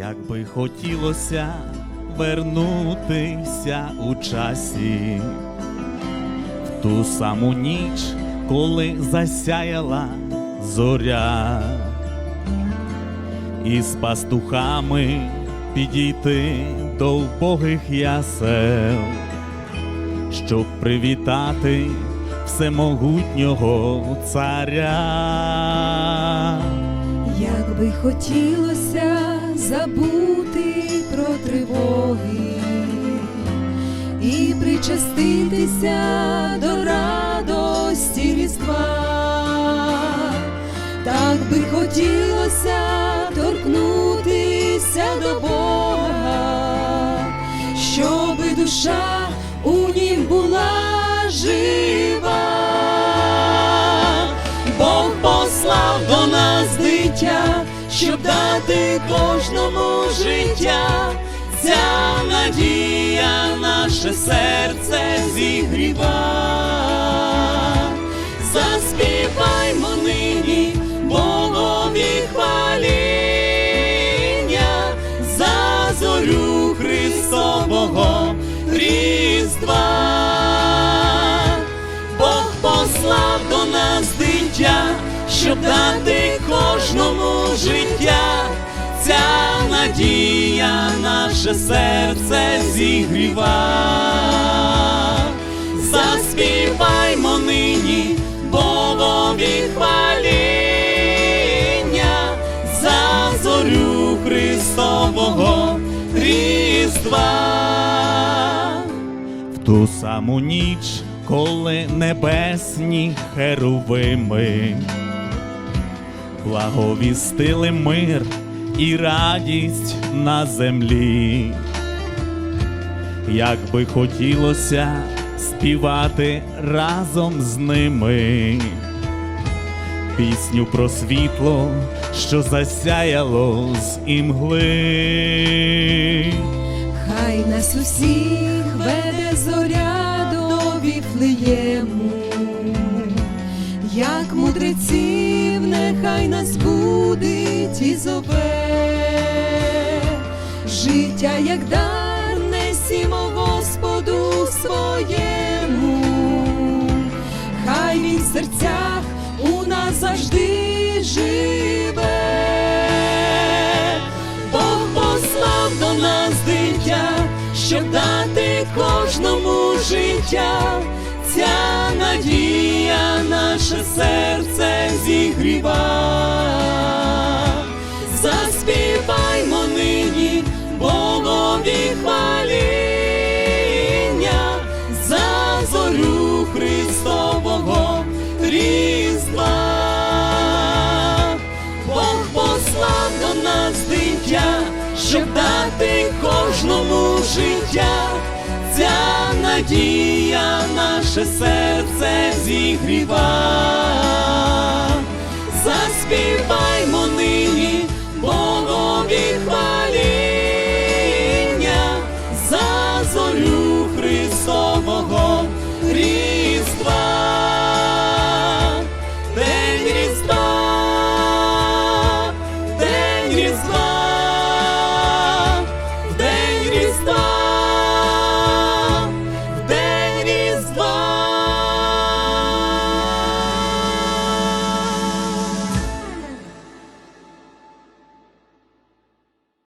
Як би хотілося вернутися у часі в ту саму ніч, коли засяяла зоря, і з пастухами підійти до вбогих ясел, щоб привітати всемогутнього царя. Як би хотілося забути про тривоги і причаститися до радості Різдва, так би хотілося торкнутися до Бога, щоби душа у нім була жива. Бог послав до нас щоб дати кожному життя. Ця надія наше серце зігріва. Заспіваймо надія наше серце зігріва. Заспіваймо нині Богові хваління за зорю Христового Різдва. В ту саму ніч, коли небесні херувими благовістили мир і радість на землі, як би хотілося співати разом з ними. Пісню про світло, що засяяло з імгли. Хай нас усіх веде зоря до Віфлеєму, як мудреців, нехай нас будить і зове, життя, як дар, несімо Господу своєму, хай він в серцях у нас завжди живе. Бог послав до нас дитя, щоб дати кожному життя. Ця надія наше серце зігріва. Щоб дати кожному життя. Ця надія наше серце зігріва. Заспівай